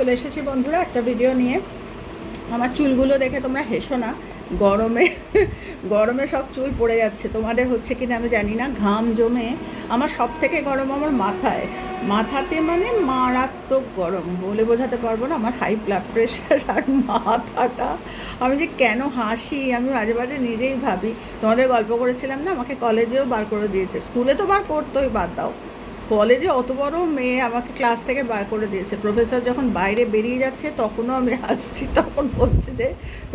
চলে এসেছি বন্ধুরা একটা ভিডিও নিয়ে। আমার চুলগুলো দেখে তোমরা হেসো না। গরমে গরমে সব চুল পড়ে যাচ্ছে। তোমাদের হচ্ছে কিনা আমি জানি না। ঘাম জমে আমার সব থেকে গরম আমার মাথায়। মাথাতে মানে মারাত্মক গরম বলে বোঝাতে পারব না। আমার হাই ব্লাড প্রেশার আর মাথাটা। আমি যে কেন হাসি, আমি মাঝে মাঝে নিজেই ভাবি। তোমাদের গল্প করেছিলাম না? আমাকে কলেজেও বার করে দিয়েছে। স্কুলে তো বার করতোই, বাদ দাও। কলেজে অত বড় মেয়ে আমাকে ক্লাস থেকে বার করে দিয়েছে। প্রফেসর যখন বাইরে বেরিয়ে যাচ্ছে, তখনও আমি আসছি তখন বলছে যে,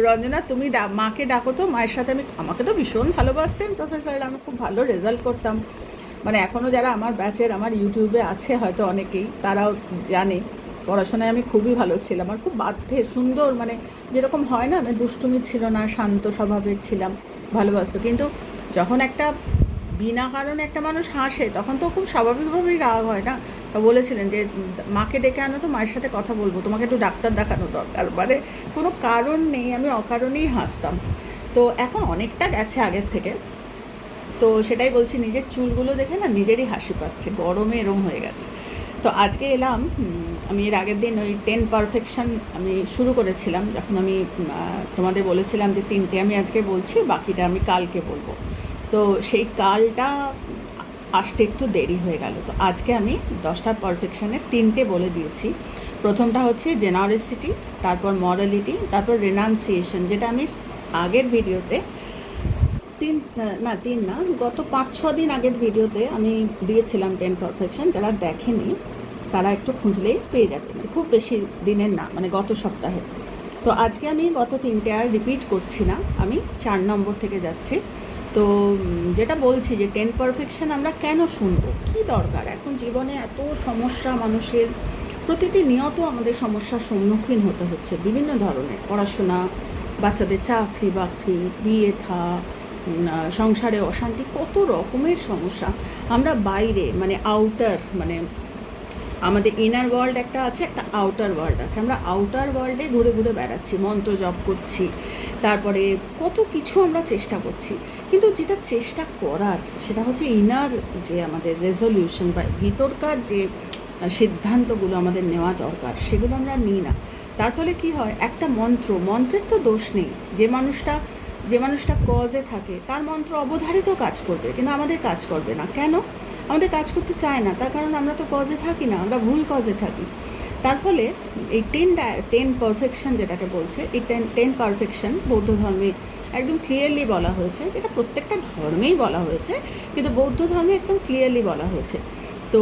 রঞ্জনা, তুমি মাকে ডাকো তো, মায়ের সাথে আমি, আমাকে তো ভীষণ ভালোবাসতেন প্রফেসর, আমি খুব ভালো রেজাল্ট করতাম। মানে এখনও যারা আমার ব্যাচের আমার ইউটিউবে আছে হয়তো অনেকেই, তারাও জানে, পড়াশোনায় আমি খুবই ভালো ছিলাম। আর খুব বাধ্যে, সুন্দর মানে যেরকম হয় না আমি দুষ্টুমি ছিল না, শান্ত স্বভাবের ছিলাম, ভালোবাসতো। কিন্তু যখন একটা বিনা কারণে একটা মানুষ হাসে, তখন তো খুব স্বাভাবিকভাবেই রাগ হয় না? তা বলেছিলেন যে, মাকে ডেকে আনো তো, মায়ের সাথে কথা বলব, তোমাকে একটু ডাক্তার দেখানো দরকার। মানে কোনো কারণ নেই, আমি অকারণেই হাসতাম। তো এখন অনেকটা গেছে আগের থেকে। তো সেটাই বলছি, নিজের চুলগুলো দেখে না নিজেরই হাসি পাচ্ছে, গরমে এরম হয়ে গেছে। তো আজকে এলাম আমি এর আগের দিন ওই টেন পারফেকশন আমি শুরু করেছিলাম, যখন আমি তোমাদের বলেছিলাম যে, তিনটে আমি আজকে বলছি, বাকিটা আমি কালকে বলব। তো সেই কালটা আসতে একটু দেরি হয়ে গেল। তো আজকে আমি দশটা পারফেকশনে তিনটে বলে দিয়েছি। প্রথমটা হচ্ছে জেনারেসিটি তারপর মরালিটি তারপর রেনাউন্সিয়েশন যেটা আমি আগের ভিডিওতে তিন, না তিন না, গত পাঁচ, ছ দিন আগের ভিডিওতে আমি দিয়েছিলাম টেন পারফেকশন যারা দেখেনি, তারা একটু খুঁজলেই পেয়ে যাবে। মানে খুব বেশি দিনের না মানে গত সপ্তাহে। তো আজকে আমি গত তিনটে আর রিপিট করছি না। আমি চার নম্বর থেকে যাচ্ছি। তো যেটা বলছি যে টেন পারফেকশন আমরা কেন শুনব? কী দরকার? এখন জীবনে এত সমস্যা মানুষের, প্রতিটি নিয়ত আমাদের সমস্যার সম্মুখীন হতে হচ্ছে বিভিন্ন ধরনের। পড়াশোনা, বাচ্চাদের চাকরি বাকরি, বিয়ে থা সংসারে অশান্তি, কত রকমের সমস্যা। আমরা বাইরে মানে আউটার মানে আমাদের ইনার ওয়ার্ল্ড একটা আছে, একটা আউটার ওয়ার্ল্ড আছে। আমরা আউটার ওয়ার্ল্ডে ঘুরে ঘুরে বেড়াচ্ছি, মন্ত্র জপ করছি, তারপরে কত কিছু আমরা চেষ্টা করছি। কিন্তু যেটা চেষ্টা করার, সেটা হচ্ছে ইনার যে আমাদের রেজলিউশন বা ভিতরকার যে সিদ্ধান্তগুলো আমাদের নেওয়া দরকার, সেগুলো আমরা নিই না। তার ফলে কি হয়, একটা মন্ত্র, মন্ত্রের তো দোষ নেই। যে মানুষটা যে মানুষটা কজে থাকে, তার মন্ত্র অবধারিত কাজ করবে, কিন্তু আমাদের কাজ করবে না। কেন? আমাদের কাজ করতে চায় না। তার কারণ আমরা তো কজে থাকি না, আমরা ভুল কজে থাকি। তার ফলে এই টেন টেন পারফেকশন যেটাকে বলছে, এই টেন টেন পারফেকশন বৌদ্ধ ধর্মে একদম ক্লিয়ারলি বলা হয়েছে, যেটা প্রত্যেকটা ধর্মেই বলা হয়েছে, কিন্তু বৌদ্ধ ধর্মে একদম ক্লিয়ারলি বলা হয়েছে। তো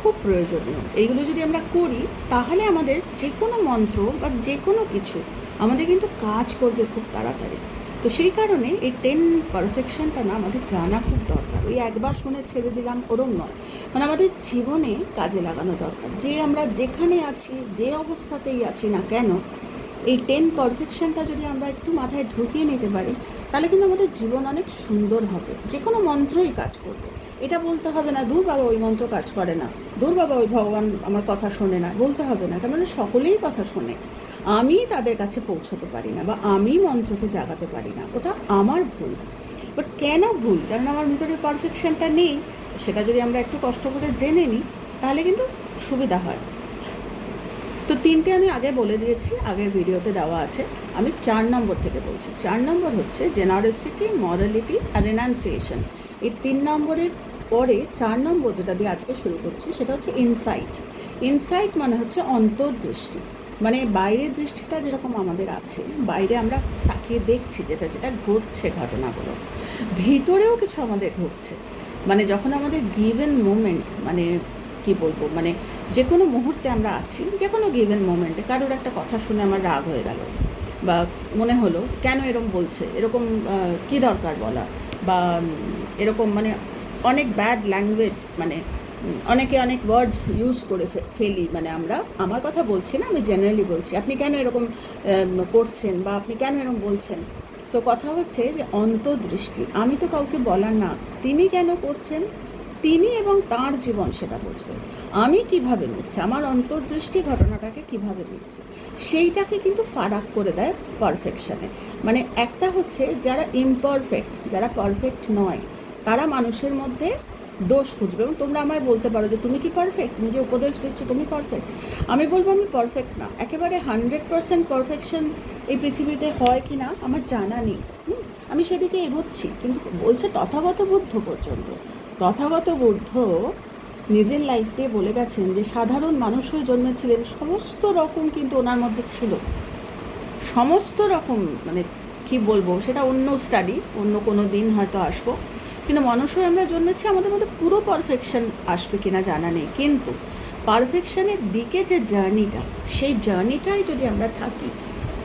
খুব প্রয়োজনীয়। এইগুলো যদি আমরা করি, তাহলে আমাদের যে কোনো মন্ত্র বা যে কোনো কিছু আমাদের কিন্তু কাজ করবে খুব তাড়াতাড়ি। তো সেই কারণে এই টেন পারফেকশনটা না আমাদের জানা খুব দরকার। ওই একবার শুনে ছেড়ে দিলাম ওরম নয়। মানে আমাদের জীবনে কাজে লাগানো দরকার। যে আমরা যেখানে আছি, যে অবস্থাতেই আছি না কেন, এই টেন পারফেকশনটা যদি আমরা একটু মাথায় ঢুকিয়ে নিতে পারি, তাহলে কিন্তু আমাদের জীবন অনেক সুন্দর হবে। যে কোনো মন্ত্রই কাজ করবে। এটা বলতে হবে না দূর বাবা ওই মন্ত্র কাজ করে না। দূর বাবা ওই ভগবান আমার কথা শোনে না। বলতে হবে না। তার মানে সকলেই কথা শোনে। আমি তাদের কাছে পৌঁছতে পারি না বা আমি মন্ত্রকে জাগাতে পারি না। ওটা আমার ভুল। বাট কেন ভুল? কারণ আমার ভিতরে পারফেকশনটা নেই, সেটা যদি আমরা একটু কষ্ট করে জেনে নিই, তাহলে কিন্তু সুবিধা হয়। তো তিনটে আমি আগে বলে দিয়েছি, আগের ভিডিওতে দেওয়া আছে। আমি চার নম্বর থেকে বলছি। চার নম্বর হচ্ছে জেনারেসিটি মরালিটি আর রেনাউন্সিয়েশন এই তিন নম্বরের পরে চার নম্বর যেটা দিয়ে আজকে শুরু করছি, সেটা হচ্ছে ইনসাইট ইনসাইট মানে হচ্ছে অন্তর্দৃষ্টি। মানে বাইরের দৃষ্টিটা যেরকম আমাদের আছে, বাইরে আমরা তাকিয়ে দেখছি যেটা যেটা ঘটছে ঘটনাগুলো। ভিতরেও কিছু আমাদের ঘটছে। মানে যখন আমাদের গিভেন মোমেন্ট মানে কি বলব মানে যে কোনো মুহূর্তে আমরা আছি যে কোনো গিভেন মোমেন্টে কারোর একটা কথা শুনে আমার রাগ হয়ে গেল, বা মনে হলো, কেন এরকম বলছে, এরকম কি দরকার বলা বা এরকম মানে অনেক ব্যাড ল্যাঙ্গুয়েজ মানে অনেকে অনেক ওয়ার্ডস ইউজ করে ফেলি মানে আমরা, আমার কথা বলছি না, আমি জেনারেলি বলছি। আপনি কেন এরকম করছেন বা আপনি কেন এরকম বলছেন? তো কথা হচ্ছে যে অন্তর্দৃষ্টি, আমি তো কাউকে বলার না, তিনি কেন করছেন? তিনি এবং তার জীবন সেটা বুঝবে। আমি কীভাবে নিচ্ছি? আমার অন্তর্দৃষ্টি ঘটনাটাকে কীভাবে নিচ্ছে? সেইটাকে কিন্তু ফারাক করে দেয় পারফেকশনে মানে একটা হচ্ছে যারা ইমপারফেক্ট যারা পারফেক্ট নয়, তারা মানুষের মধ্যে দোষ খুঁজবে। এবং তোমরা আমায় বলতে পারো যে তুমি কি পারফেক্ট তুমি যে উপদেশ দিচ্ছ, তুমি পারফেক্ট আমি বলব আমি পারফেক্ট না। একেবারে হান্ড্রেড পারসেন্ট পারফেকশন এই পৃথিবীতে হয় কি না, আমার জানা নেই। আমি সেদিকে এগোচ্ছি। কিন্তু বলছে তথাগত বুদ্ধ পর্যন্ত। তথাগত বুদ্ধ নিজের লাইফ দিয়ে বলে গেছেন যে, সাধারণ মানুষ হয়ে জন্মেছিলেন সমস্ত রকম কিন্তু ওনার মধ্যে ছিল। সমস্ত রকম মানে কি বলব, সেটা অন্য স্টাডি অন্য কোনো দিন হয়তো আসব। কিন্তু মানুষ হয়ে আমরা জন্মেছি, আমাদের মধ্যে পুরো পারফেকশন আসবে কিনা জানা নেই। কিন্তু পারফেকশনের দিকে যে জার্নিটা সেই জার্নিটাই যদি আমরা থাকি,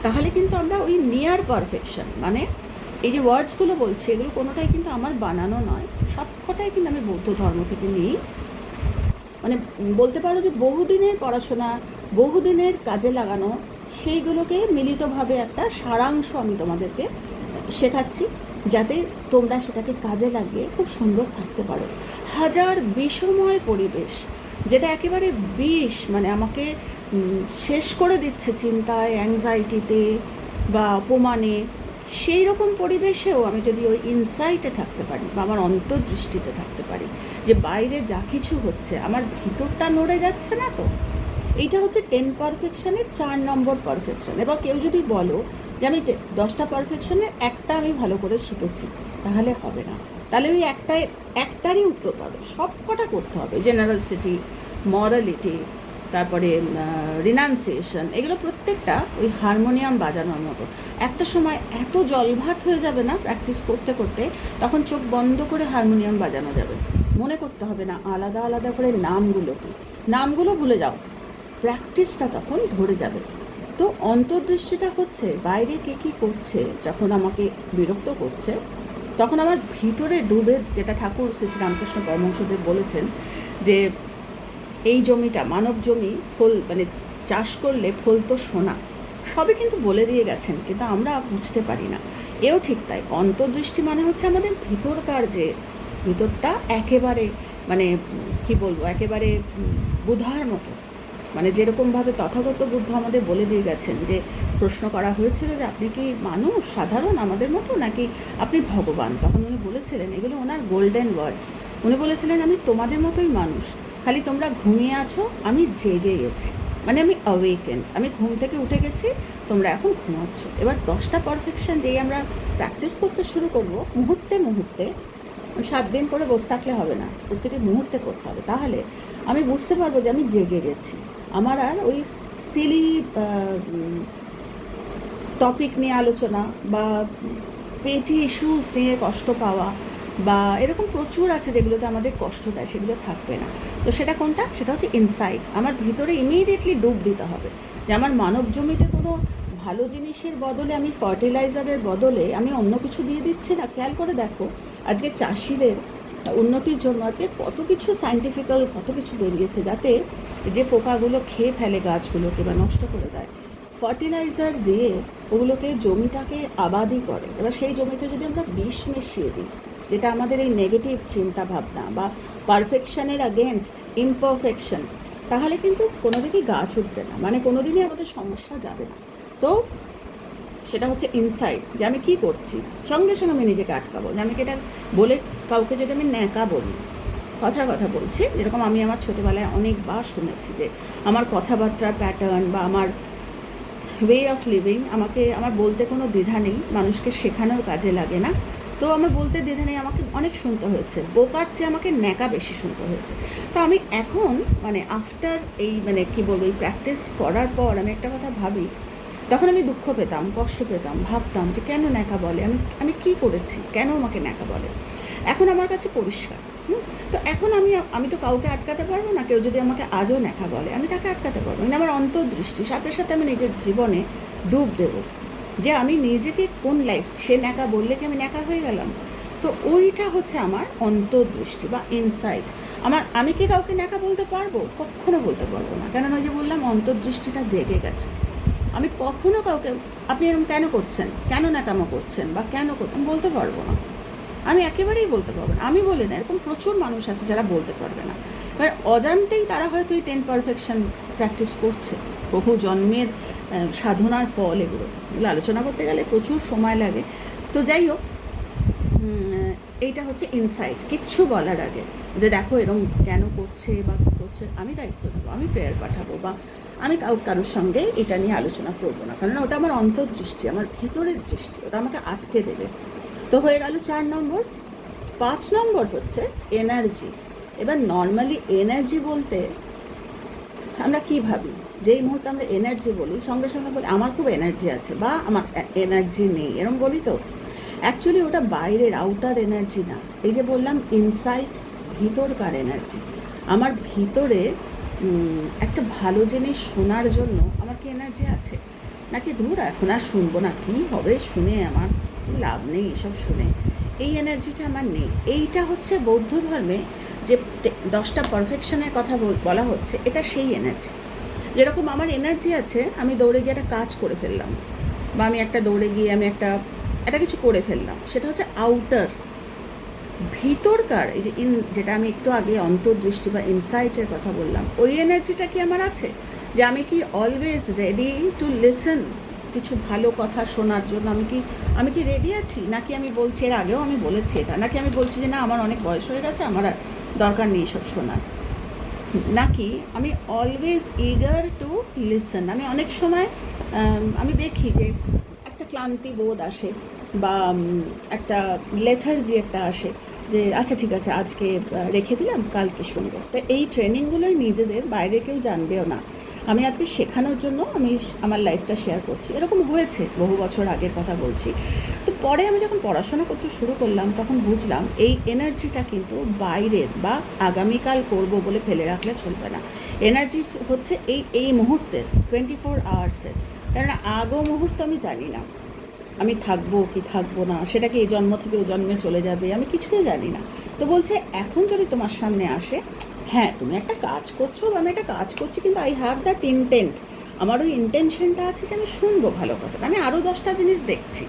তাহলে কিন্তু আমরা ওই নিয়ার পারফেকশন মানে এই যে ওয়ার্ডসগুলো বলছি, এগুলো কোনোটাই কিন্তু আমার বানানো নয়। সবকটাই কিন্তু আমি বৌদ্ধ ধর্ম থেকে নিই। মানে বলতে পারো যে বহুদিনের পড়াশোনা, বহুদিনের কাজে লাগানো, সেইগুলোকে মিলিতভাবে একটা সারাংশ আমি তোমাদেরকে শেখাচ্ছি। যাতে তোমরা সেটাকে কাজে লাগিয়ে খুব সুন্দর থাকতে পারো। হাজার বিষময় পরিবেশ, যেটা একেবারে বিষ মানে আমাকে শেষ করে দিচ্ছে চিন্তায় অ্যাংজাইটিতে বা অপমানে। সেই রকম পরিবেশেও আমি যদি ওই ইনসাইটে থাকতে পারি বা আমার অন্তর্দৃষ্টিতে থাকতে পারি যে বাইরে যা কিছু হচ্ছে, আমার ভিতরটা নড়ে যাচ্ছে না তো? এইটা হচ্ছে টেন পারফেকশনের চার নম্বর পারফেকশন এবার কেউ যদি বলো যে আমি দশটা পারফেকশনের একটা আমি ভালো করে শিখেছি, তাহলে হবে না। তাহলে ওই একটাই, একটারই উত্তর পাবে। সব কটা করতে হবে। জেনারেসিটি মরালিটি তারপরে রিনাউন্সিয়েশন এগুলো প্রত্যেকটা ওই হারমোনিয়াম বাজানোর মতো। একটা সময় এত জলভাত হয়ে যাবে না প্র্যাকটিস করতে করতে, তখন চোখ বন্ধ করে হারমোনিয়াম বাজানো যাবে। মনে করতে হবে না আলাদা আলাদা করে নামগুলো কি? নামগুলো ভুলে যাও। প্র্যাকটিসটা তখন ধরে যাবে। তো অন্তর্দৃষ্টিটা হচ্ছে বাইরে কে কী করছে, যখন আমাকে বিরক্ত করছে, তখন আমার ভিতরে ডুবে যেটা ঠাকুর শ্রী রামকৃষ্ণ পরমহংসদেব বলেছেন যে এই জমিটা মানব জমি, ফল মানে চাষ করলে ফল তো সোনা। সবই কিন্তু বলে দিয়ে গেছেন, কিন্তু আমরা বুঝতে পারি না। এও ঠিক তাই, অন্তর্দৃষ্টি মানে হচ্ছে আমাদের ভিতরকার যে ভিতরটা একেবারে মানে কি বলব, একেবারে বুধার মতো। মানে যেরকমভাবে তথাগত বুদ্ধ আমাদের বলে দিয়ে গেছেন যে, প্রশ্ন করা হয়েছিল যে, আপনি কি মানুষ, সাধারণ আমাদের মতো, নাকি আপনি ভগবান? তখন উনি বলেছিলেন, এগুলো ওনার গোল্ডেন ওয়ার্ডস উনি বলেছিলেন, আমি তোমাদের মতোই মানুষ। খালি তোমরা ঘুমিয়ে আছো, আমি জেগে গেছি। মানে আমি অ্যাওয়েকেন্ড আমি ঘুম থেকে উঠে গেছি, তোমরা এখন ঘুমাচ্ছ। এবার দশটা পারফেকশন যেই আমরা প্র্যাকটিস করতে শুরু করব, মুহূর্তে মুহূর্তে সাত দিন করে বসে থাকলে হবে না। প্রতিটি মুহূর্তে করতে হবে। তাহলে আমি বুঝতে পারব যে, আমি জেগে গেছি। আমার আর ওই সিলি টপিক নিয়ে আলোচনা বা পেটি ইস্যুস নিয়ে কষ্ট পাওয়া বা এরকম প্রচুর আছে যেগুলোতে আমাদের কষ্ট দেয়, সেগুলো থাকবে না। তো সেটা কোনটা? সেটা হচ্ছে ইনসাইট আমার ভিতরে ইমিডিয়েটলি ডুব দিতে হবে। যে আমার মানব জমিতে কোনো ভালো জিনিসের বদলে, আমি ফার্টিলাইজারের বদলে আমি অন্য কিছু দিয়ে দিচ্ছি না। খেয়াল করে দেখো, আজকে চাষিদের উন্নতির জন্য আজকে কত কিছু সাইন্টিফিক্যাল কত কিছু বেরিয়েছে যাতে যে পোকাগুলো খেয়ে ফেলে গাছগুলোকে বা নষ্ট করে দেয়। ফার্টিলাইজার দিয়ে ওগুলোকে জমিটাকে আবাদি করে। এবার সেই জমিতে যদি আমরা বিষ মিশিয়ে দিই, যেটা আমাদের এই নেগেটিভ চিন্তা ভাবনা বা পারফেকশনের আগেনস্ট ইমপারফেকশন তাহলে কিন্তু কোনো দিনই গাছ উঠবে না। মানে কোনো দিনই আমাদের সমস্যা যাবে না। তো সেটা হচ্ছে ইনসাইড যে আমি কী করছি? সঙ্গে সঙ্গে আমি নিজেকে আটকাবো। যে আমি এটা বলে কাউকে যদি আমি ন্যাকা বলি, কথার কথা বলছি, যেরকম আমি আমার ছোটোবেলায় অনেকবার শুনেছি যে আমার কথাবার্তার প্যাটার্ন বা আমার ওয়ে অফ লিভিং আমাকে, আমার বলতে কোনো দ্বিধা নেই, মানুষকে শেখানোর কাজে লাগে না। তো আমার বলতে দ্বিধা নেই, আমাকে অনেক শুনতে হয়েছে। বোকার চেয়ে আমাকে ন্যাকা বেশি শুনতে হয়েছে। তো আমি এখন মানে আফটার এই মানে কি বলব, এই প্র্যাকটিস করার পর আমি একটা কথা ভাবি তখন আমি দুঃখ পেতাম, কষ্ট পেতাম, ভাবতাম যে কেন ন্যাকা বলে? আমি আমি কি করেছি? কেন আমাকে ন্যাকা বলে? এখন আমার কাছে পরিষ্কার তো এখন আমি আমি তো কাউকে আটকাতে পারব না, কেউ যদি আমাকে আজও ন্যাকা বলে, আমি তাকে আটকাতে পারব না। আমার অন্তর্দৃষ্টি, সাথে সাথে আমি নিজের জীবনে ডুব দেবো যে আমি নিজেকে কোন লাইফ সে ন্যাকা বললে কি আমি ন্যাকা হয়ে গেলাম? তো ওইটা হচ্ছে আমার অন্তর্দৃষ্টি বা ইনসাইট আমার, আমি কি কাউকে ন্যাকা বলতে পারব? কখনো বলতে পারব না। কেননা ওই যে বললাম, অন্তর্দৃষ্টিটা জেগে গেছে। আমি কখনো কাউকে, আপনি এরকম কেন করছেন? কেন ন্যাকামো করছেন? বা কেন আমি বলতে পারব না। আমি একেবারেই বলতে পারব না। আমি বলি না, এরকম প্রচুর মানুষ আছে যারা বলতে পারবে না। এবার অজান্তেই তারা হয়তো এই টেন পারফেকশন প্র্যাকটিস করছে। বহু জন্মের সাধনার ফল এগুলো। এগুলো আলোচনা করতে গেলে প্রচুর সময় লাগে। তো যাই হোক এইটা হচ্ছে ইনসাইট। কিচ্ছু বলার আগে। যে দেখো এরম কেন করছে বা করছে, আমি দায়িত্ব নেব, আমি প্রেয়ার পাঠাবো বা আমি কাউ, কারোর সঙ্গে এটা নিয়ে আলোচনা করব না। কারণ ওটা আমার অন্তর্দৃষ্টি, আমার ভিতরের দৃষ্টি, ওটা আমাকে আটকে দেবে। তো হয়ে গেল চার নম্বর। পাঁচ নম্বর হচ্ছে এনার্জি এবার নর্মালি এনার্জি বলতে আমরা কি ভাবি? যেই মুহূর্তে আমরা এনার্জি বলি, সঙ্গে সঙ্গে বলি, আমার খুব এনার্জি আছে বা আমার এনার্জি নেই এরকম বলি তো? অ্যাকচুয়ালি ওটা বাইরের আউটার এনার্জি না। এই যে বললাম ইনসাইট ভিতরকার এনার্জি আমার ভিতরে একটা ভালো জিনিস শোনার জন্য আমার কি এনার্জি আছে? নাকি ধুর, এখন আর শুনব না, কি হবে শুনে আমার লাভ নেই, এসব শুনে। এই এনার্জিটা আমার নেই। এইটা হচ্ছে বৌদ্ধ ধর্মে যে দশটা পারফেকশনের কথা বল- হচ্ছে, এটা সেই এনার্জি যেরকম আমার এনার্জি আছে, আমি দৌড়ে গিয়ে একটা কাজ করে ফেললাম। বা আমি একটা দৌড়ে গিয়ে আমি একটা একটা কিছু করে ফেললাম। সেটা হচ্ছে আউটার ভিতরকার, এই যে ইন যেটা আমি একটু আগে অন্তর্দৃষ্টি বা ইনসাইটের কথা বললাম, ওই এনার্জিটা কি আমার আছে? যে আমি কি অলওয়েজ রেডি টু লিসেন কিছু ভালো কথা শোনার জন্য আমি কি আমি কি রেডি আছি? নাকি আমি বলছি, এর আগেও আমি বলেছি এটা। নাকি আমি বলছি যে না, আমার অনেক বয়স হয়ে গেছে, আমার আর দরকার নেই সব শোনার। নাকি আমি অলওয়েজ ইগার টু লিসন আমি অনেক সময় আমি দেখি যে একটা ক্লান্তি বোধ আসে। বা একটা লেথার্জি একটা আসে যে আচ্ছা ঠিক আছে, আজকে রেখে দিলাম, কালকে শুনব। তো এই ট্রেনিংগুলোই নিজেদের, বাইরে কেউ জানবেও না। আমি আজকে শেখানোর জন্য আমি আমার লাইফটা শেয়ার করছি। এরকম হয়েছে, বহু বছর আগের কথা বলছি। তো পরে আমি যখন পড়াশোনা করতে শুরু করলাম, তখন বুঝলাম এই এনার্জিটা কিন্তু বাইরের বা আগামীকাল করব বলে ফেলে রাখলে চলবে না। এনার্জি হচ্ছে এই এই মুহূর্তের টোয়েন্টি ফোর আওয়ার্সের কারণ আগো মুহূর্ত আমি জানি না। আমি থাকব কি থাকব না, সেটা কি এই জন্ম থেকে ও জন্মে চলে যাবে, আমি কিছুই জানি না। তো বলছে, এখন যদি তোমার সামনে আসে হ্যাঁ তুমি একটা কাজ করছ, বা আমি একটা কাজ করছি, কিন্তু আই হ্যাভ দ্যাট ইন্টেন্ট আমার ওই ইন্টেনশনটা আছে যে আমি শুনব ভালো কথা আমি আরও দশটা জিনিস দেখছি।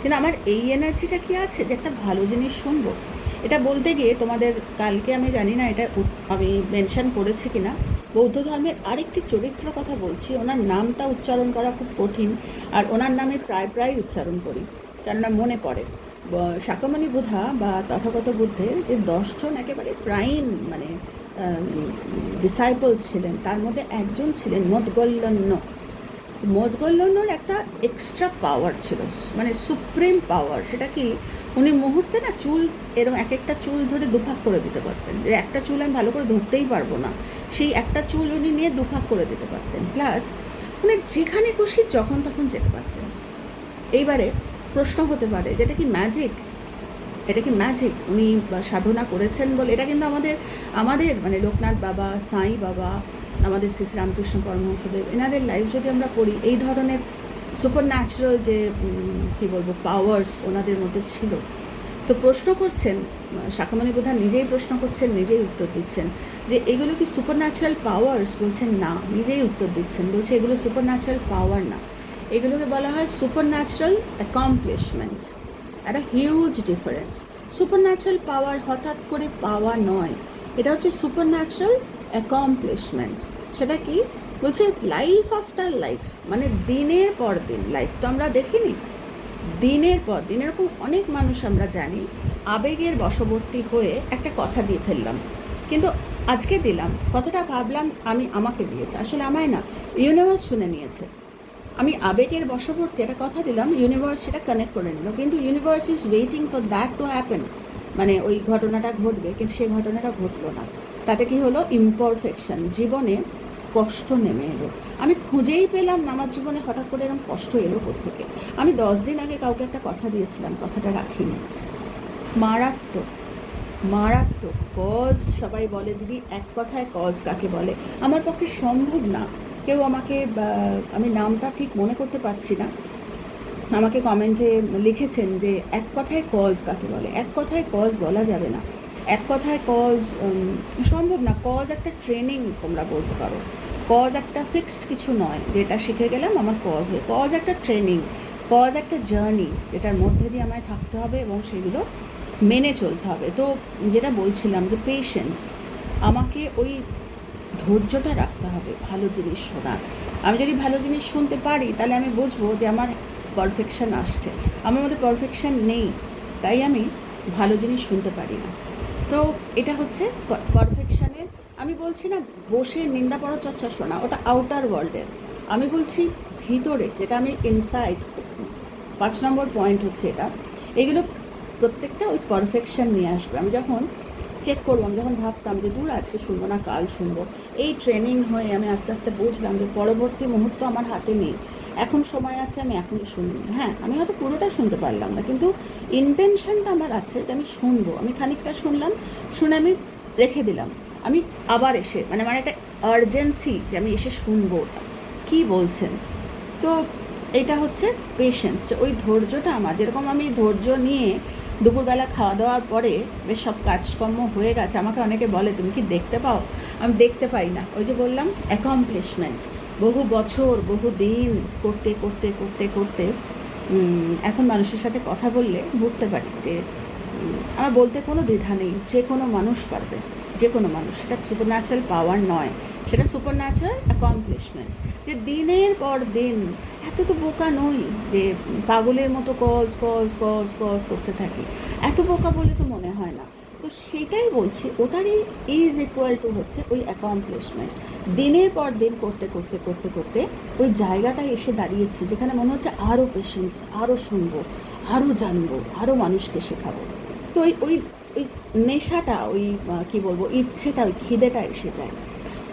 কিন্তু আমার এই এনার্জিটা কি আছে যে একটা ভালো জিনিস শুনব? এটা বলতে গিয়ে তোমাদের, কালকে আমি জানি না এটা, আমি মেনশন করেছি কিনা বৌদ্ধ ধর্মের আরেকটি চরিত্র কথা বলছি। ওনার নামটা উচ্চারণ করা খুব কঠিন আর ওনার নামে প্রায় প্রায় উচ্চারণ করি। কেননা মনে পড়ে। শাকমণি বুধা বা তথাগত বুদ্ধের যে দশজন একেবারে প্রাইম মানে ডিসাইপলস ছিলেন, তার মধ্যে একজন ছিলেন মদগল্যন্য মদগল্যন্যর একটা এক্সট্রা পাওয়ার ছিল মানে সুপ্রিম পাওয়ার সেটা কি? উনি মুহূর্তে না চুল এরকম এক একটা চুল ধরে দুভাগ করে দিতে পারতেন। একটা চুল আমি ভালো করে ধরতেই পারব না, সেই একটা চুল উনি নিয়ে দুভাগ করে দিতে পারতেন। প্লাস উনি যেখানে খুশি যখন তখন যেতে পারতেন। এইবারে প্রশ্ন হতে পারে, যেটা কি ম্যাজিক এটা কি ম্যাজিক উনি সাধনা করেছেন বলে, এটা কিন্তু আমাদের আমাদের মানে লোকনাথ বাবা, সাই বাবা আমাদের শ্রী রামকৃষ্ণ পরমহংসদেব, এনাদের লাইফ যদি আমরা পড়ি, এই ধরনের সুপার ন্যাচারাল যে কি বলব পাওয়ার্স ওনাদের মধ্যে ছিল। তো প্রশ্ন করছেন, শাখামণি প্রধান নিজেই প্রশ্ন করছেন, নিজেই উত্তর দিচ্ছেন, যে এগুলো কি সুপার ন্যাচারাল পাওয়ার্স বলছেন, না, নিজেই উত্তর দিচ্ছেন। বলছে, এগুলো সুপার ন্যাচারাল পাওয়ার না। এগুলোকে বলা হয় সুপার ন্যাচারাল অ্যাকমপ্লিশমেন্ট একটা huge difference super natural power হঠাৎ করে পাওয়া নয়। এটা হচ্ছে সুপার ন্যাচারাল অ্যাকমপ্লিশমেন্ট সেটা কি? বলছে লাইফ আফটার লাইফ মানে দিনের পর দিন লাইফ তো আমরা দেখিনি। দিনের পর দিন, এরকম অনেক মানুষ আমরা জানি, আবেগের বশবর্তী হয়ে একটা কথা দিয়ে ফেললাম। কিন্তু আজকে দিলাম, কথাটা ভাবলাম আমি আমাকে দিয়েছে। আসলে আমায় না ইউনিভার্স শুনে নিয়েছে। আমি আবেগের বশবর্তী একটা কথা দিলাম ইউনিভার্স সেটা কানেক্ট করে নিল। কিন্তু universe is waiting for that to happen মানে ওই ঘটনাটা ঘটবে, কিন্তু সেই ঘটনাটা ঘটলো না। তাতে কি হলো? ইমপারফেকশন জীবনে কষ্ট নেমে এলো। আমি খুঁজেই পেলাম না, আমার জীবনে হঠাৎ করে এরকম কষ্ট এলো থেকে আমি দশ দিন আগে কাউকে একটা কথা দিয়েছিলাম, কথাটা রাখিনি। মারাত্মক মারাত্মক কজ সবাই বলে, দিদি, এক কথায় কজ কাকে বলে? আমার পক্ষে সম্ভব না। কেউ আমাকে আমি নামটা ঠিক মনে করতে পারছি না। আমাকে কমেন্টে লিখেছেন যে, এক কথায় কজ কাকে বলে? এক কথায় কজ বলা যাবে না। এক কথায় কজ সম্ভব না কজ একটা ট্রেনিং তোমরা বলতে পারো। কজ একটা ফিক্সড কিছু নয়, যেটা শিখে গেলাম আমার কজ হয়ে। কজ একটা ট্রেনিং কজ একটা জার্নি যেটার মধ্যে দিয়ে আমায় থাকতে হবে এবং সেগুলো মেনে চলতে হবে। তো যেটা বলছিলাম যে পেশেন্স আমাকে ওই ধৈর্যটা রাখতে হবে, ভালো জিনিস শোনার। আমি যদি ভালো জিনিস শুনতে পারি, তাহলে আমি বুঝব যে আমার পারফেকশন আসছে। আমার মধ্যে পারফেকশান নেই, তাই আমি ভালো জিনিস শুনতে পারি না। তো এটা হচ্ছে পারফেকশনের আমি বলছি না বসে নিন্দা পরচর্চা শোনা ওটা আউটার ওয়ার্ল্ডের আমি বলছি ভিতরে, যেটা আমি ইনসাইড পাঁচ নম্বর পয়েন্ট হচ্ছে এটা, এগুলো প্রত্যেকটা ওই পারফেকশন নিয়ে আসবে। আমি যখন চেক করব, আমি যখন ভাবতাম যে দূর আজকে শুনব না, কাল শুনব, এই ট্রেনিং হয়ে আমি আস্তে আস্তে বুঝলাম যে পরবর্তী মুহূর্ত আমার হাতে নেই। এখন সময় আছে, আমি এখনই শুনি হ্যাঁ আমি হয়তো পুরোটা শুনতে পারলাম না, কিন্তু ইন্টেনশনটা আমার আছে যে আমি শুনব। আমি খানিকটা শুনলাম, শুনে আমি রেখে দিলাম। আমি আবার এসে মানে আমার একটা আর্জেন্সি যে আমি এসে শুনব ওটা। কী বলছেন? তো এটা হচ্ছে পেশেন্স ওই ধৈর্যটা আমার। যেরকম আমি ধৈর্য নিয়ে দুপুরবেলা খাওয়া দাওয়ার পরে বেশ সব কাজকর্ম হয়ে গেছে, আমাকে অনেকে বলে, তুমি কি দেখতে পাও? আমি দেখতে পাই না। ওই যে বললাম অ্যাকমপ্লিশমেন্ট বহু বছর, বহু দিন করতে করতে করতে করতে এখন মানুষের সাথে কথা বললে বুঝতে পারি যে আমার বলতে কোনো দ্বিধা নেই, যে কোনো মানুষ পারবে, যে কোনো মানুষ। সেটা সুপার ন্যাচারাল পাওয়ার নয়। সেটা সুপার ন্যাচারাল অ্যাকমপ্লিশমেন্ট যে দিনের পর দিন এত তো বোকা নই যে, পাগলের মতো কজ কজ কজ কজ করতে থাকি। এত বোকা বলে তো মনে হয় না। তো সেটাই বলছি, ওটারই ইজ ইকুয়াল টু হচ্ছে ওই অ্যাকমপ্লিশমেন্ট দিনের পর দিন করতে করতে করতে করতে ওই জায়গাটায় এসে দাঁড়িয়েছি, যেখানে মনে হচ্ছে আরও পেশেন্স আরও শুনব আরও জানব আরও মানুষকে শেখাবো। তো ওই ওই ওই নেশাটা, ওই কী বলব, ইচ্ছেটা, ওই খিদেটা এসে যায়।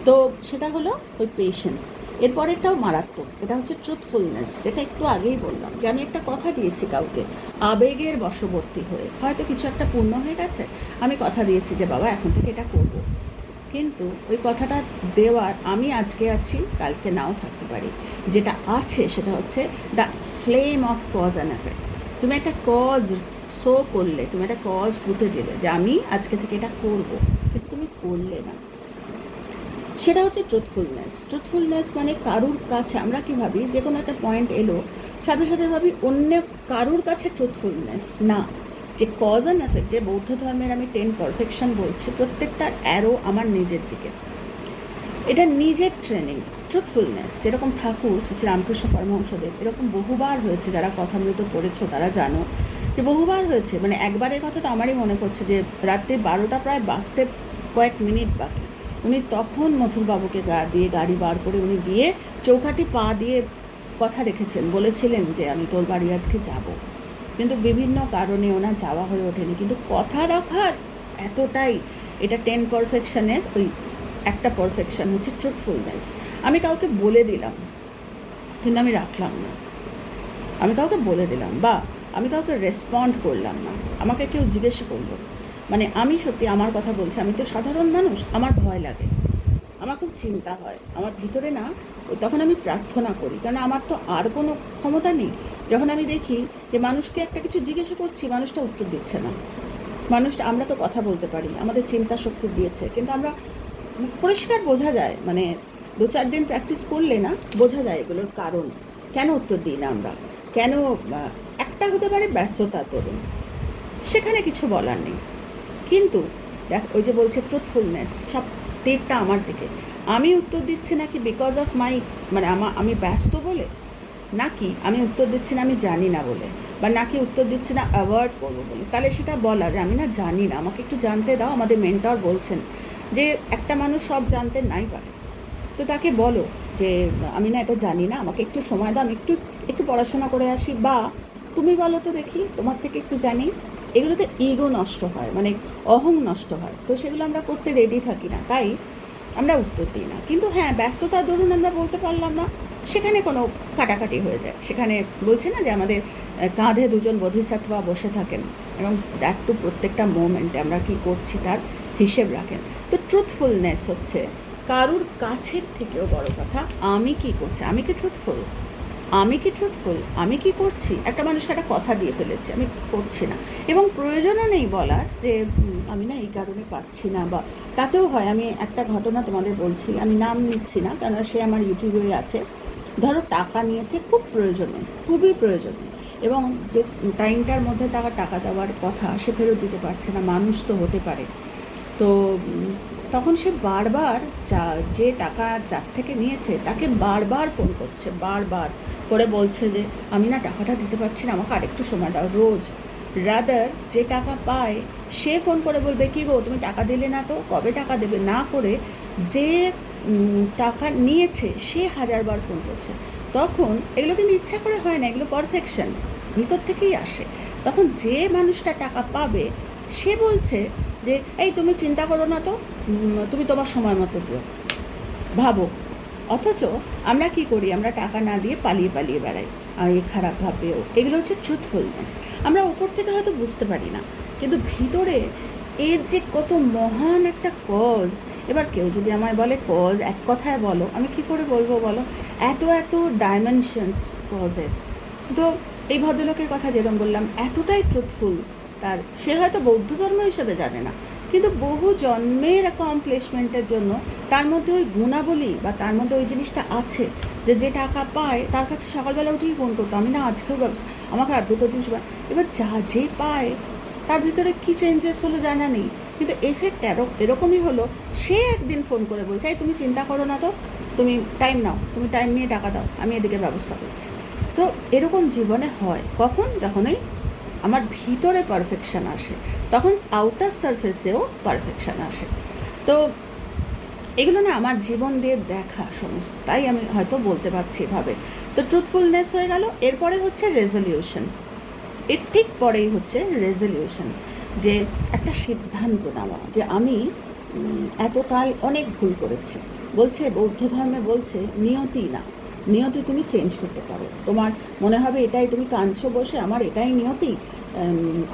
তো সেটা হলো ওই পেশেন্স এরপরেরটাও মারাত্মক। এটা হচ্ছে ট্রুথফুলনেস যেটা একটু আগেই বললাম যে আমি একটা কথা দিয়েছি কাউকে, আবেগের বশবর্তী হয়ে। হয়তো কিছু একটা পূর্ণ হয়ে গেছে, আমি কথা দিয়েছি যে, বাবা, এখন থেকে এটা করব। কিন্তু ওই কথাটা দেওয়ার আমি আজকে আছি, কালকে নাও থাকতে পারি। যেটা আছে সেটা হচ্ছে the flame of cause and effect তুমি একটা কজ শো করলে, তুমি একটা কজ পুঁতে দিলে যে, আমি আজকে থেকে এটা করব। কিন্তু তুমি করলে না। সেটা হচ্ছে ট্রুথফুলনেস ট্রুথফুলনেস মানে কারুর কাছে, আমরা কি ভাবি, যে কোনো একটা পয়েন্ট এলো, সাথে সাথে ভাবি অন্য কারুর কাছে ট্রুথফুলনেস না। যে কজ অ্যান্ড এফেক্ট যে বৌদ্ধ ধর্মের আমি টেন পারফেকশন বলছি, প্রত্যেকটা অ্যারো আমার নিজের দিকে। এটা নিজের ট্রেনিং ট্রুথফুলনেস যেরকম ঠাকুর শ্রী রামকৃষ্ণ পরমহংসদেব, এরকম বহুবার হয়েছে, যারা কথা কথামৃত পড়েছো, তারা জানো, যে বহুবার হয়েছে। মানে একবারের কথা তো আমারই মনে পড়ছে যে রাত্রে বারোটা, প্রায় বাঁচতে কয়েক মিনিট বাকি। উনি তখন মথুরবাবুকে গা দিয়ে গাড়ি বার করে উনি গিয়ে চৌকাটি পা দিয়ে কথা রেখেছেন, বলেছিলেন যে আমি তোর বাড়ি আজকে যাব। কিন্তু বিভিন্ন কারণে ওনার যাওয়া হয়ে ওঠেনি। কিন্তু কথা রাখার এতটাই এটা টেন পারফেকশনের ওই একটা পারফেকশন হচ্ছে ট্রুথফুলনেস আমি কাউকে বলে দিলাম, কিন্তু আমি রাখলাম না। আমি কাউকে বলে দিলাম, বা আমি কাউকে রেসপন্ড করলাম না। আমাকে কেউ জিজ্ঞেস করল। মানে আমি সত্যি আমার কথা বলছি, আমি তো সাধারণ মানুষ, আমার ভয় লাগে। আমার খুব চিন্তা হয়। আমার ভিতরে না, তখন আমি প্রার্থনা করি। কারণ আমার তো আর কোনো ক্ষমতা নেই। যখন আমি দেখি যে মানুষকে একটা কিছু জিজ্ঞেস করছি, মানুষটা উত্তর দিচ্ছে না। মানুষটা, আমরা তো কথা বলতে পারি, আমাদের চিন্তা শক্তি দিয়েছে। কিন্তু আমরা পরিষ্কার বোঝা যায় মানে দু চার দিন প্র্যাকটিস করলে না, বোঝা যায় এগুলোর কারণ। কেন উত্তর দিই না আমরা? কেন একটা হতে পারে ব্যস্ততা তরুণ সেখানে কিছু বলার নেই। কিন্তু দেখ, ওই যে বলছে ট্রুথফুলনেস সব তীরটা আমার দিকে। আমি উত্তর দিচ্ছি নাকি বিকজ অফ মাই মানে আমা, আমি ব্যস্ত বলে? নাকি আমি উত্তর দিচ্ছি না, আমি জানি না বলে? বা নাকি উত্তর দিচ্ছি না অ্যাভয়েড করব বলে? তাহলে সেটা বলা যে আমি না জানি না। আমাকে একটু জানতে দাও, আমাদের মেন্টর বলছেন যে, একটা মানুষ সব জানতে নাই পারে। তো তাকে বলো যে, আমি না এটা জানি না, আমাকে একটু সময় দাও, আমি একটু একটু পড়াশোনা করে আসি। বা, তুমি বলো তো দেখি, তোমার থেকে একটু জানি। এগুলোতে ইগো নষ্ট হয় মানে অহং নষ্ট হয়। তো সেগুলো আমরা করতে রেডি থাকি না, তাই আমরা উত্তর দিই না। কিন্তু হ্যাঁ ব্যস্ততার দরুন আমরা বলতে পারলাম না, সেখানে কোনো কাটাকাটি হয়ে যায়। সেখানে বলছে না যে আমাদের কাঁধে দুজন বোধিসত্ত্বা বসে থাকেন এবং দ্যাট টু প্রত্যেকটা মোমেন্টে আমরা কি করছি তার হিসেব রাখেন। তো ট্রুথফুলনেস হচ্ছে, কারুর কাছের থেকেও বড় কথা, আমি কি করছি? আমি কি ট্রুথফুল আমি কি ট্রুথফুল আমি কি করছি? একটা মানুষকে একটা কথা দিয়ে ফেলেছি, আমি করছি না। এবং প্রয়োজনও নেই বলার যে আমি না এই কারণে পারছি না বা তাতেও হয়, আমি একটা ঘটনা তোমাদের বলছি, আমি নাম নিচ্ছি না কেন সে আমার ইউটিউবে আছে। ধরো টাকা নিয়েছে, খুব প্রয়োজনে খুবই প্রয়োজনে এবং যে টাইমটার মধ্যে তাকে টাকা দেওয়ার কথা সে ফেরত দিতে পারছে না, মানুষ তো হতে পারে। তো তখন সে বারবার যা, যে টাকা যার থেকে নিয়েছে, তাকে বারবার ফোন করছে, বারবার। করে বলছে যে, আমি না টাকাটা দিতে পারছি না, আমাকে আরেকটু সময় দাও, রোজ। রাদার যে টাকা পায়, সে ফোন করে বলবে, কি গো, তুমি টাকা দিলে না তো? কবে টাকা দেবে? না করে যে টাকা নিয়েছে, সে হাজারবার ফোন করছে। তখন এগুলো কিন্তু ইচ্ছা করে হয় না, এগুলো পারফেকশন ভিতর থেকেই আসে। তখন যে মানুষটা টাকা পাবে, সে বলছে যে, এই তুমি চিন্তা করো না তো তুমি তোমার সময় মতো দিও। ভাবো। অথচ আমরা কি করি? আমরা টাকা না দিয়ে পালিয়ে পালিয়ে বেড়াই। আর এ খারাপ ভাববেও। এগুলো হচ্ছে ট্রুথফুলনেস আমরা উপর থেকে হয়তো বুঝতে পারি না। কিন্তু ভিতরে এর যে কত মহান একটা কজ এবার কেউ যদি আমায় বলে কজ এক কথায় বলো, আমি কি করে বলব বলো? এত এত ডাইমেনশনস কজের তো এই ভদ্রলোকের কথা যেরকম বললাম, এতটাই ট্রুথফুল তার, সে হয়তো বৌদ্ধ ধর্ম হিসেবে জানে না। কিন্তু বহু জন্মের অ্যাকমপ্লিশমেন্টের জন্য তার মধ্যে ওই গুণাবলী বা তার মধ্যে ওই জিনিসটা আছে যে যে টাকা পায়, তার কাছে সকালবেলা উঠেই ফোন করতো, আমি না আজকেও ব্যবসা আমাকে আর দুটো দিন সময় এবার যা যে পায়, তার ভিতরে কী চেঞ্জেস হলো জানা নেই। কিন্তু এফেক্ট এরকমই হলো, সে একদিন ফোন করে বলছে তুমি চিন্তা করো না তো, তুমি টাইম নাও, তুমি টাইম নিয়ে টাকা দাও, আমি এদিকে ব্যবস্থা করছি। তো এরকম জীবনে হয় কখন? যখন যখনই আমার ভিতরে পারফেকশন আসে, তখন আউটার সারফেসেও পারফেকশন আসে। তো এগুলো না আমার জীবন দিয়ে দেখা সমস্ত, তাই আমি হয়তো বলতে পারছি এভাবে। তো ট্রুথফুলনেস হয়ে গেল, এরপরে হচ্ছে রেজলিউশন এর ঠিক পরেই হচ্ছে রেজলিউশন যে একটা সিদ্ধান্ত নেওয়া, যে আমি এতকাল অনেক ভুল করেছি। বলছে, বৌদ্ধ ধর্মে বলছে, নিয়তি না। নিয়তি তুমি চেঞ্জ করতে পারো। তোমার মনে হবে এটাই তুমি কাঁদছো বসে, আমার এটাই নিয়তি।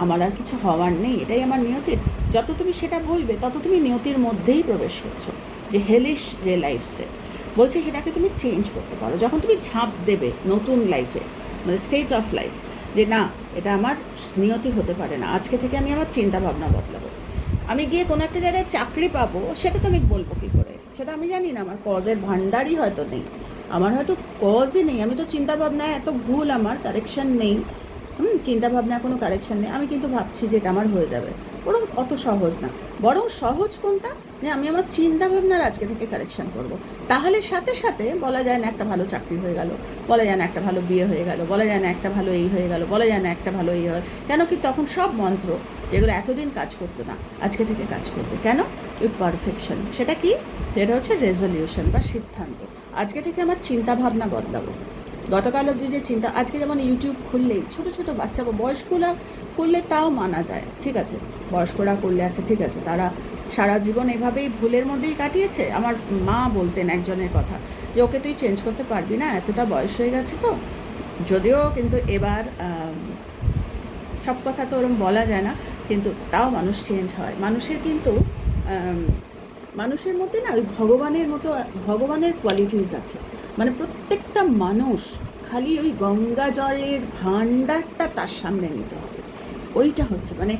আমার আর কিছু হওয়ার নেই, এটাই আমার নিয়তির যত তুমি সেটা বলবে তত তুমি নিয়তির মধ্যেই প্রবেশ করছ। যে হেলিশ যে লাইফ সেট বলছে সেটাকে তুমি চেঞ্জ করতে পারো। যখন তুমি ঝাঁপ দেবে নতুন লাইফে মানে স্টেট অফ লাইফ যে না, এটা আমার নিয়তি হতে পারে না। আজকে থেকে আমি আমার চিন্তা ভাবনা বদলাবো। আমি গিয়ে কোনো একটা জায়গায় চাকরি পাবো, সেটা তো আমি বলব কী করে? সেটা আমি জানি না, আমার কজের ভাণ্ডারই হয়তো নেই। আমার হয়তো কজই নেই। আমি তো চিন্তা ভাবনায় এত ভুল আমার কারেকশন নেই। হুম চিন্তা ভাবনা কোনো কারেকশন নেই। আমি কিন্তু ভাবছি যে এটা আমার হয়ে যাবে। বরং অত সহজ না। বরং সহজ কোনটা? যে আমি আমার চিন্তা ভাবনার আজকে থেকে কারেকশন করব। তাহলে সাথে সাথে বলা যায় না একটা ভালো চাকরি হয়ে গেল, বলা যায় না একটা ভালো বিয়ে হয়ে গেল, বলা যায় না একটা ভালো এই হয়ে গেল, বলা যায় না একটা ভালো এই হয়। কেন কি তখন সব মন্ত্র যেগুলো এতদিন কাজ করতো না, আজকে থেকে কাজ করবে। কেন? ওই পারফেকশন সেটা কি? যেটা হচ্ছে রেজলিউশন বা সিদ্ধান্ত। আজকে থেকে আমার চিন্তা ভাবনা বদলাবো। গতকাল অবধি যে চিন্তা, আজকে যেমন ইউটিউব খুললেই, ছোট ছোট বাচ্চা বা বয়স্করা করলে তাও মানা যায়। ঠিক আছে, বয়স্করা করলে আছে ঠিক আছে, তারা সারা জীবন এভাবেই ভুলের মধ্যেই কাটিয়েছে? আমার মা বলতেন একজনের কথা, যে ওকে তুই চেঞ্জ করতে পারবি না, এতটা বয়স হয়ে গেছে তো। যদিও কিন্তু এবার সব কথা তো ওরম বলা যায় না, কিন্তু তাও মানুষ চেঞ্জ হয়। মানুষের কিন্তু মানুষের মধ্যে না ওই ভগবানের মতো, ভগবানের কোয়ালিটিস আছে। মানে প্রত্যেকটা মানুষ খালি ওই গঙ্গা জলের ভাণ্ডারটা তার সামনে নিতে হবে। ওইটা হচ্ছে মানে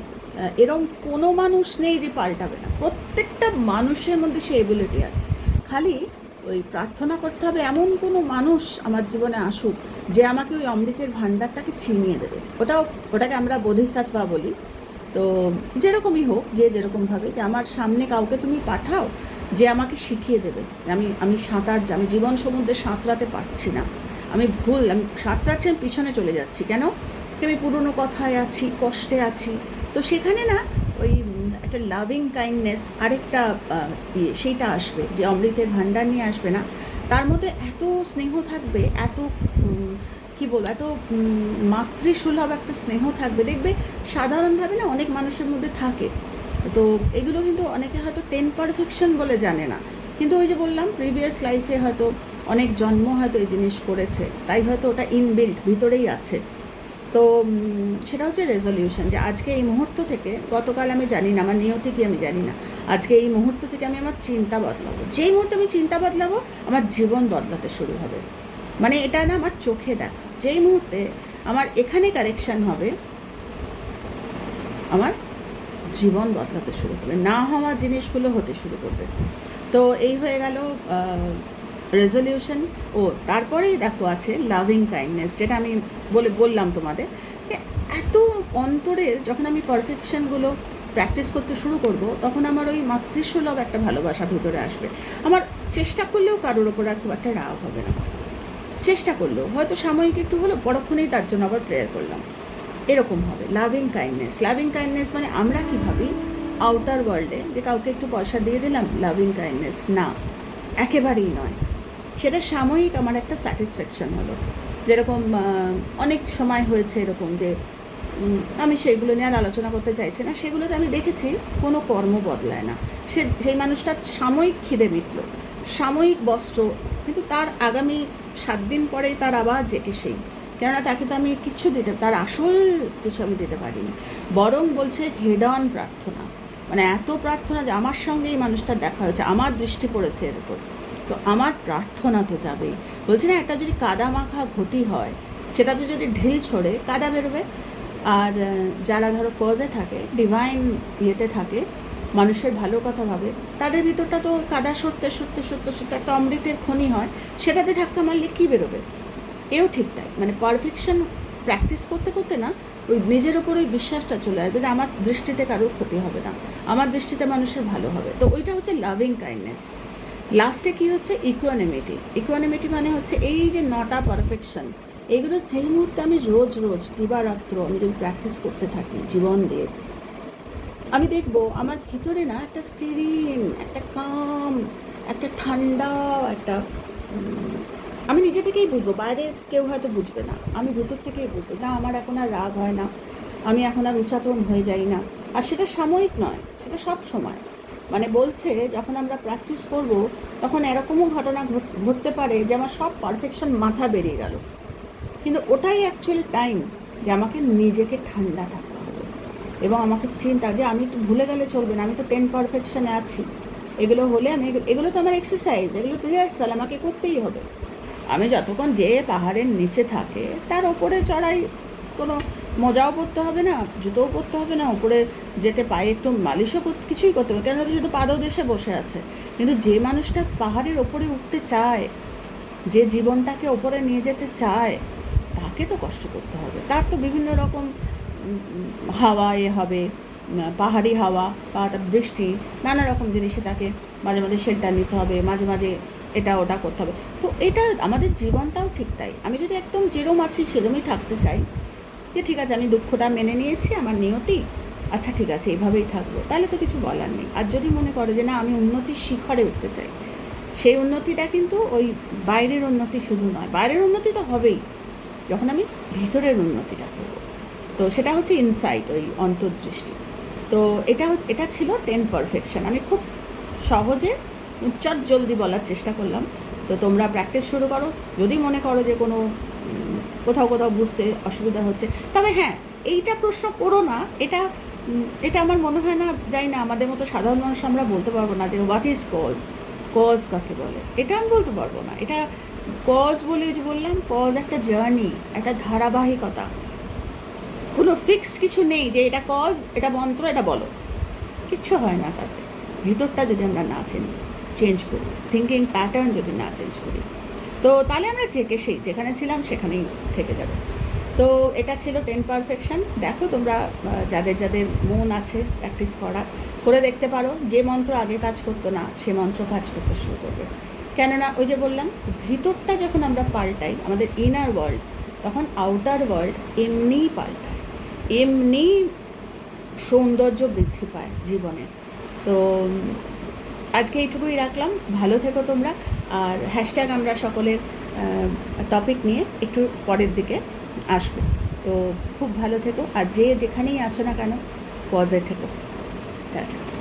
এরম কোনো মানুষ নেই যে পাল্টাবে না। প্রত্যেকটা মানুষের মধ্যে সে এবিলিটি আছে। খালি ওই প্রার্থনা করতে হবে এমন কোনো মানুষ আমার জীবনে আসুক যে আমাকে ওই অমৃতের ভাণ্ডারটাকে ছিনিয়ে দেবে। ওটাও, ওটাকে আমরা বোধিসত্ত্বা বলি। তো যেরকমই হোক, যে যেরকমভাবে যে আমার সামনে কাউকে তুমি পাঠাও, যে আমাকে শিখিয়ে দেবে। আমি আমি সাঁতার আমি জীবন সমুদ্রে সাঁতরাতে পারছি না। আমি ভুল, আমি সাঁতরাচ্ছি, আমি পিছনে চলে যাচ্ছি। কেন? আমি পুরনো কথায় আছি, কষ্টে আছি। তো সেখানে না, ওই একটা লাভিং কাইন্ডনেস আরেকটা ইয়ে সেইটা আসবে। যে অমৃতের ভাণ্ডার নিয়ে আসবে না। তার মধ্যে এত স্নেহ থাকবে, এত কি বলব, এত মাতৃসুলভ একটা স্নেহ থাকবে। দেখবে সাধারণভাবে না অনেক মানুষের মধ্যে থাকে। তো এগুলো কিন্তু অনেকে হয়তো টেন পারফেকশন বলে জানে না। কিন্তু ওই যে বললাম প্রিভিয়াস লাইফে হয়তো অনেক জন্ম হয়তো এই জিনিস করেছে। তাই হয়তো ওটা ইনবিল্ট ভিতরেই আছে। তো সেটা হচ্ছে রেজলিউশন যে আজকে এই মুহূর্ত থেকে, গতকাল আমি জানি না, আমার নিয়তি কি আমি জানি না। আজকে এই মুহূর্ত থেকে আমি আমার চিন্তা বদলাবো। যেই মুহূর্তে আমি চিন্তা বদলাবো, আমার জীবন বদলাতে শুরু হবে। মানে এটা না আমার চোখে দেখা। যেই মুহূর্তে আমার এখানে কারেকশান হবে, আমার জীবন বদলাতে শুরু করবে। না হওয়া জিনিসগুলো হতে শুরু করবে। তো এই হয়ে গেল রেজলিউশন ও, তারপরেই দেখো আছে লাভিং কাইন্ডনেস যেটা আমি বলে, বললাম তোমাদের যে এত অন্তরের যখন আমি পারফেকশনগুলো প্র্যাকটিস করতে শুরু করব, তখন আমার ওই মাতৃসুলভ একটা ভালোবাসা ভিতরে আসবে। আমার চেষ্টা করলেও কারোর ওপর আর খুব একটা রাগ হবে না। চেষ্টা করল, হয়তো সাময়িক একটু হলো, পরক্ষণেই তার জন্য আবার প্রেয়ার করলাম। এরকম হবে লাভিং কাইন্ডনেস লাভিং কাইন্ডনেস মানে আমরা কি ভাবি? আউটার ওয়ার্ল্ডে যে কাউকে একটু পয়সা দিয়ে দিলাম লাভিং কাইন্ডনেস না, একেবারেই নয়। সেটা সাময়িক আমার একটা স্যাটিসফ্যাকশন হলো। যেরকম অনেক সময় হয়েছে এরকম যে আমি সেইগুলো নিয়ে আর আলোচনা করতে চাইছি না। সেগুলোতে আমি দেখেছি, কোনো কর্ম বদলায় না। সে, সেই মানুষটা সাময়িক খিদে মিটল। সাময়িক বস্ত্র, কিন্তু তার আগামী সাত দিন পরেই তার আবার জেকে সেই। কেননা তাকে তো আমি কিচ্ছু দিতে, তার আসল কিছু আমি দিতে পারিনি। বরং বলছে হেড অন প্রার্থনা। মানে এত প্রার্থনা যে আমার সঙ্গে এই মানুষটার দেখা হয়েছে, আমার দৃষ্টি পড়েছে এর উপর। তো আমার প্রার্থনা তো যাবেই বলছি না, একটা যদি কাদা মাখা ঘটি হয়, সেটাতে যদি ঢিল ছড়ে, কাদা বেরোবে। আর যারা ধরো কজে থাকে ডিভাইন ইয়েতে থাকে মানুষের ভালো কথা ভাবে, তাদের ভিতরটা তো কাদা সরতে সরতে সরতে সরতে একটা অমৃতের খনি হয়, সেটাতে ধাক্কা মারলে কী বেরোবে? এও ঠিক তাই মানে পারফেকশন প্র্যাকটিস করতে করতে না, ওই নিজের ওপর ওই বিশ্বাসটা চলে আসবে যে আমার দৃষ্টিতে কারোর ক্ষতি হবে না, আমার দৃষ্টিতে মানুষের ভালো হবে। তো ওইটা হচ্ছে লাভিং কাইন্ডনেস লাস্টে কি হচ্ছে? ইকুয়ানিমিটি ইকুয়ানিমিটি মানে হচ্ছে এই যে নটা পারফেকশন এগুলো যেই মুহূর্তে আমি রোজ রোজ দিবারাত্র আমি যদি প্র্যাকটিস করতে থাকি, জীবন দিয়ে আমি দেখব, আমার ভিতরে না একটা সিরিন একটা কাম একটা ঠান্ডা, একটা আমি নিজে থেকেই বুঝব, বাইরে কেউ হয়তো বুঝবে না, আমি ভেতর থেকেই বুঝব, না, আমার এখন আর রাগ হয় না, আমি এখন আর উচ্চাটন হয়ে যাই না, আর সেটা সাময়িক নয়, সেটা সব সময় মানে বলছে যখন আমরা প্র্যাকটিস করব, তখন এরকমও ঘটনা ঘট- ঘটতে পারে যে আমার সব পারফেকশন মাথা বেরিয়ে গেল, কিন্তু ওটাই অ্যাকচুয়ালি টাইম যে আমাকে নিজেকে ঠান্ডা হবে এবং আমাকে চিন্তা যে আমি তো ভুলে গেলে চলবে না, আমি তো টেন পারফেকশনে আছি। এগুলো হলে আমি, এগুলো- তো আমার এক্সারসাইজ এগুলো তো রিহার্সাল আমাকে করতেই হবে। আমি যতক্ষণ যে পাহাড়ের নিচে থাকে, তার ওপরে চড়াই কোনো মজাও পরতে হবে না, জুতোও পরতে হবে না ওপরে যেতে পায়ে একটু মালিশও করতে কিছুই করতে হবে কেননা শুধু পাদও দেশে বসে আছে। কিন্তু যে মানুষটা পাহাড়ের ওপরে উঠতে চায়, যে জীবনটাকে ওপরে নিয়ে যেতে চায়, তাকে তো কষ্ট করতে হবে। তার তো বিভিন্ন রকম হাওয়া, এ হবে পাহাড়ি হাওয়া বা তার বৃষ্টি, নানা রকম জিনিসে তাকে মাঝে মাঝে শেল্টার নিতে হবে, মাঝে মাঝে এটা ওটা করতে হবে। তো এটা আমাদের জীবনটাও ঠিক তাই। আমি যদি একদম যেরম আছি সেরমই থাকতে চাই, যে ঠিক আছে, আমি দুঃখটা মেনে নিয়েছি, আমার নিয়তি আচ্ছা ঠিক আছে, এভাবেই থাকব। তাহলে তো কিছু বলার নেই। আর যদি মনে করো যে না, আমি উন্নতির শিখরে উঠতে চাই, সেই উন্নতিটা কিন্তু ওই বাইরের উন্নতি শুধু নয়, বাইরের উন্নতি তো হবেই, যখন আমি ভেতরের উন্নতিটা করব। তো সেটা হচ্ছে ইনসাইট ওই অন্তর্দৃষ্টি। তো এটা এটা ছিল টেন পারফেকশন আমি খুব সহজে চট জলদি বলার চেষ্টা করলাম। তো তোমরা প্র্যাকটিস শুরু করো। যদি মনে করো যে কোনো কোথাও কোথাও বুঝতে অসুবিধা হচ্ছে। তবে হ্যাঁ এইটা প্রশ্ন করো না। এটা এটা আমার মনে হয় না, যাই না, আমাদের মতো সাধারণ মানুষ আমরা বলতে পারব না যে হোয়াট ইজ কজ কজ কাকে বলে? এটা আমি বলতে পারব না। এটা কজ বলে যে বললাম কজ একটা জার্নি একটা ধারাবাহিকতা। কোনো ফিক্স কিছু নেই যে এটা কজ এটা মন্ত্র, এটা বলো। কিচ্ছু হয় না তাতে। ভিতরটা যদি আমরা না চেঞ্জ চেঞ্জ করি থিঙ্কিং প্যাটার্ন যদি না চেঞ্জ করি। তো তাহলে আমরা যেকে সেই, যেখানে ছিলাম সেখানেই থেকে যাবে। তো এটা ছিল টেন পারফেকশন দেখো তোমরা যাদের যাদের মন আছে প্র্যাকটিস করা করে দেখতে পারো। যে মন্ত্র আগে কাজ করতো না, সে মন্ত্র কাজ করতে শুরু করবে। কেননা ওই যে বললাম, ভিতরটা যখন আমরা পাল্টাই, আমাদের ইনার ওয়ার্ল্ড তখন আউটার ওয়ার্ল্ড এমনিই পাল্টায়। এমনি সৌন্দর্য বৃদ্ধি পায় জীবনে। তো আজকে এইটুকুই রাখলাম। ভালো থেকো তোমরা। আর হ্যাশট্যাগ আমরা সকলের টপিক নিয়ে একটু পরের দিকে আসব। তো খুব ভালো থেকো। আর যে যেখানেই আছো না কেন পজে থেকো। টাটা।